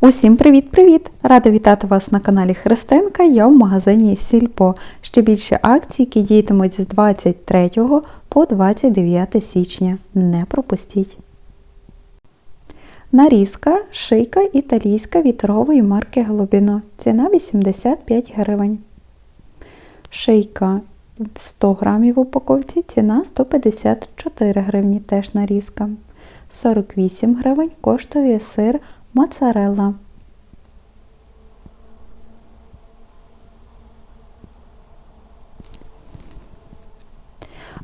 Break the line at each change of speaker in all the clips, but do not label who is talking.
Усім привіт-привіт! Рада вітати вас на каналі Христинка. Я в магазині Сільпо. Ще більше акцій, які діятимуть з 23 по 29 січня. Не пропустіть! Нарізка шийка італійська від торгової марки Глобіно. Ціна 85 гривень. Шийка 100 грамів в упаковці, ціна 154 гривні, теж нарізка. 48 гривень коштує сир моцарелла.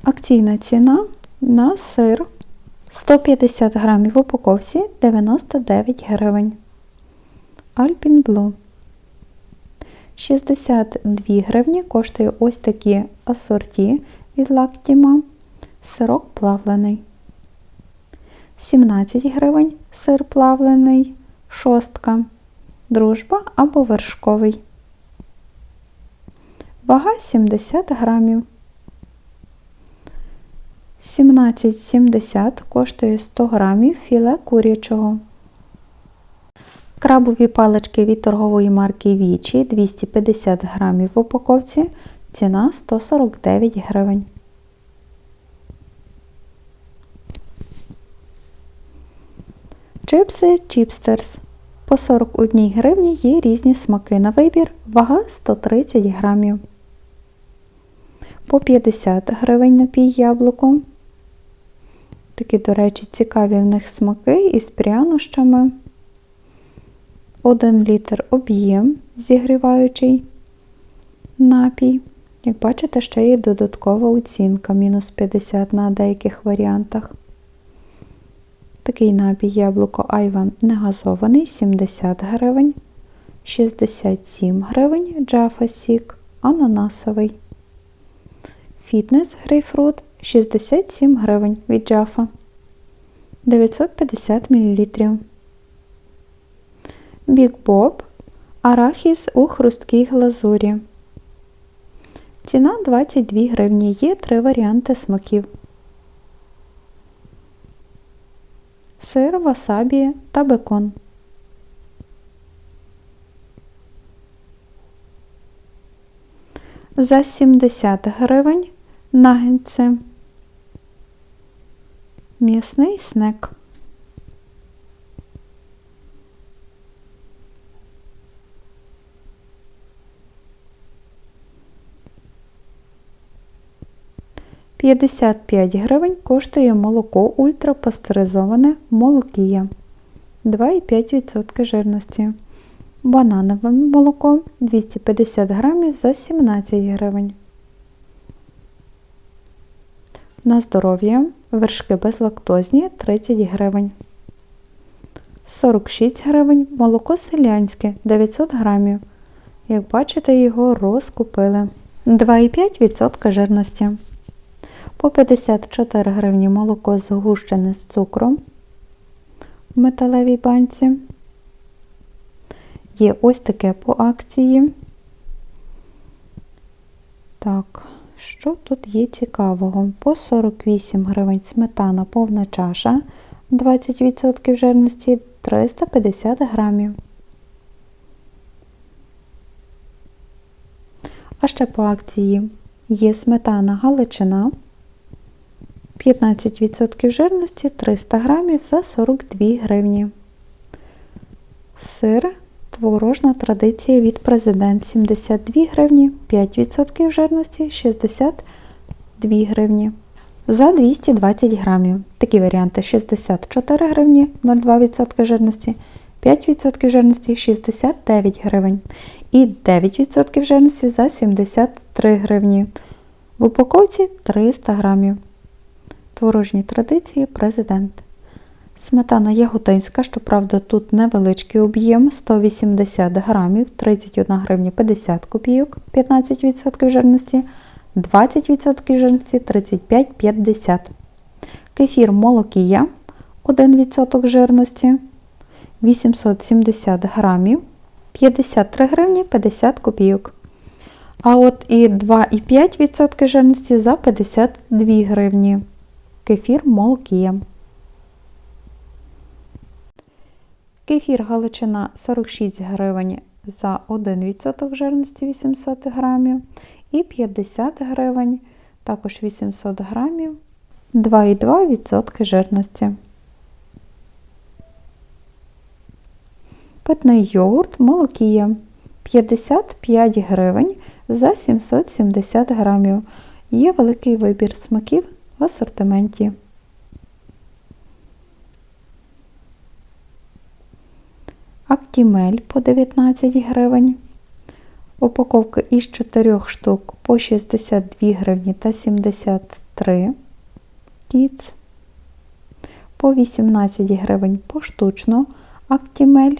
Акційна ціна на сир 150 грамів в упаковці 99 гривень. Alpin Blue 62 гривні коштує ось такі асорті від Лактіма. Сирок плавлений. 17 гривень сир плавлений, шостка, дружба або вершковий. Вага 70 грамів. 17,70 коштує 100 грамів філе курячого. Крабові палички від торгової марки Вічі 250 грамів в упаковці. Ціна 149 гривень. Чипси Чіпстерс. По 41 гривні є різні смаки на вибір, вага 130 грамів. По 50 гривень напій яблуко. Такі, до речі, цікаві в них смаки із прянощами. 1 літр об'єм зігріваючий напій. Як бачите, ще є додаткова оцінка, мінус 50 на деяких варіантах. Такий напій яблуко Айва негазований 70 гривень, 67 гривень Джафа Сік, ананасовий. Фітнес грейпфрут 67 гривень від Джафа 950 мл. Біг Боб арахіс у хрусткій глазурі. Ціна 22 гривні. Є три варіанти смаків. Сир, васабі та бекон. За 70 гривень нагінці. М'ясний снек. П'ятдесят п'ять гривень коштує молоко ультрапастеризоване молокія 2,5% жирності. Бананове молоко 250 грамів за 17 гривень. На здоров'я вершки безлактозні 30 гривень. 46 гривень молоко селянське 900 грамів. Як бачите, його розкупили. 2,5% жирності. По 54 гривні молоко згущене з цукром в металевій банці. Є ось таке по акції. Так, що тут є цікавого? По 48 гривень сметана повна чаша 20% жирності 350 грамів. А ще по акції є сметана Галичина 15% жирності 300 грамів за 42 гривні. Сир Творожна традиція від президент 72 гривні, 5% жирності 62 гривні. За 220 грамів. Такі варіанти 64 гривні, 0,2% жирності, 5% жирності 69 гривень. І 9% жирності за 73 гривні. В упаковці 300 грамів. Творожні традиції президент. Сметана яготинська, щоправда, тут невеличкий об'єм 180 грамів, 31 гривня 50 копійок, 15% жирності, 20% жирності 35,50. Кефір молокія 1% жирності 870 грамів, 53 гривні 50 копійок. А от і 2,5% жирності за 52 гривні. Кефір молокія. Кефір Галичина 46 гривень за 1% жирності 800 грамів і 50 гривень, також 800 грамів, 2,2% жирності. Питний йогурт Молокія 55 гривень за 770 грамів. Є великий вибір смаків асортименті. Актімель по 19 гривень. Упаковка із 4 штук по 62 гривні та 73 кіц. По 18 гривень поштучно Актімель.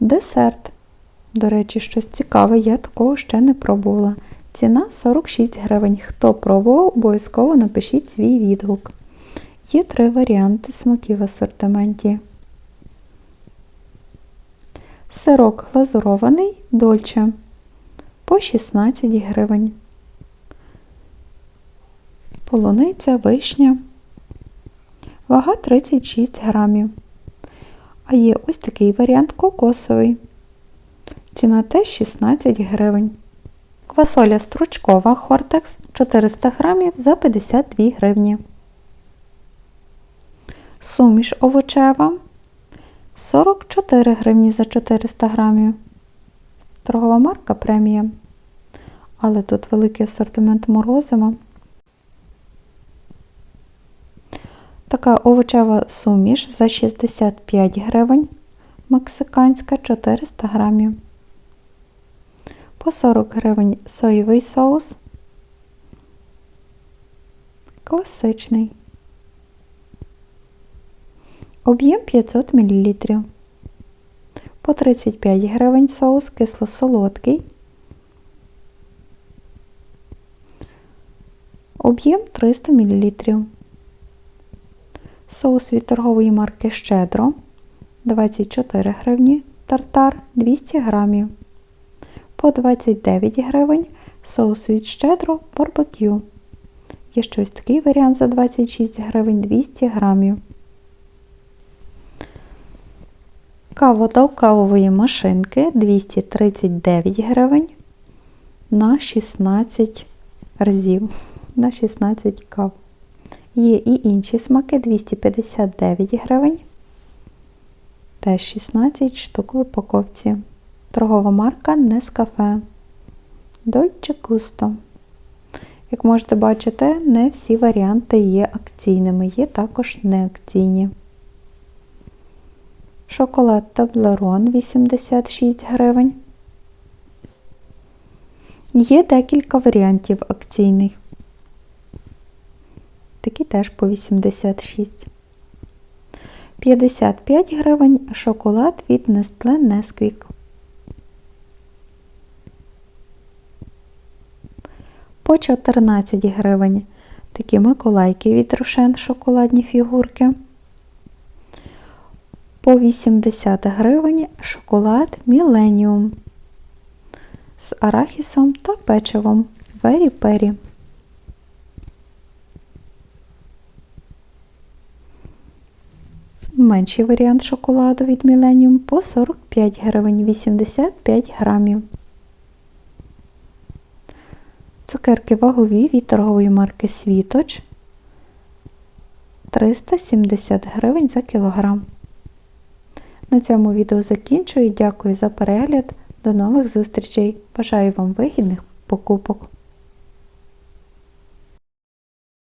Десерт. До речі, щось цікаве, я такого ще не пробувала. Ціна 46 гривень. Хто пробував, обов'язково напишіть свій відгук. Є три варіанти смаків в асортименті. Сирок глазурований дольче по 16 гривень. Полуниця вишня. Вага 36 грамів. А є ось такий варіант кокосовий. Ціна теж 16 гривень. Квасоля стручкова Хортекс 400 грамів за 52 гривні. Суміш овочева 44 гривні за 400 грамів. Торгова марка премія. Але тут великий асортимент морозива. Така овочева суміш за 65 гривень. Мексиканська 400 грамів. По 40 гривень соєвий соус. Класичний. Об'єм 500 мл. По 35 гривень соус кисло-солодкий. Об'єм 300 мл. Соус від торгової марки Щедро 24 гривні. Тартар 200 грамів. По 29 гривень соус від Щедро барбекю. Є щось такий варіант за 26 гривень 200 грамів. Кава до кавової машинки 239 гривень на 16 разів, на 16 кав. Є і інші смаки 259 гривень. Теж 16 штук в упаковці. Торгова марка Нескафе. Dolce Gusto. Як можете бачити, не всі варіанти є акційними, є також неакційні. Шоколад Таблерон 86 гривень. Є декілька варіантів акційних. Такі теж по 86. 55 гривень шоколад від Nestle Nesquik. По 14 гривень такі миколайки від Рошен шоколадні фігурки. По 80 гривень шоколад Millennium з арахісом та печивом Very Perry. Менший варіант шоколаду від Millennium по 45 гривень 85 грамів. Цукерки вагові від торгової марки Світоч 370 гривень за кілограм. На цьому відео закінчую. Дякую за перегляд. До нових зустрічей. Бажаю вам вигідних покупок!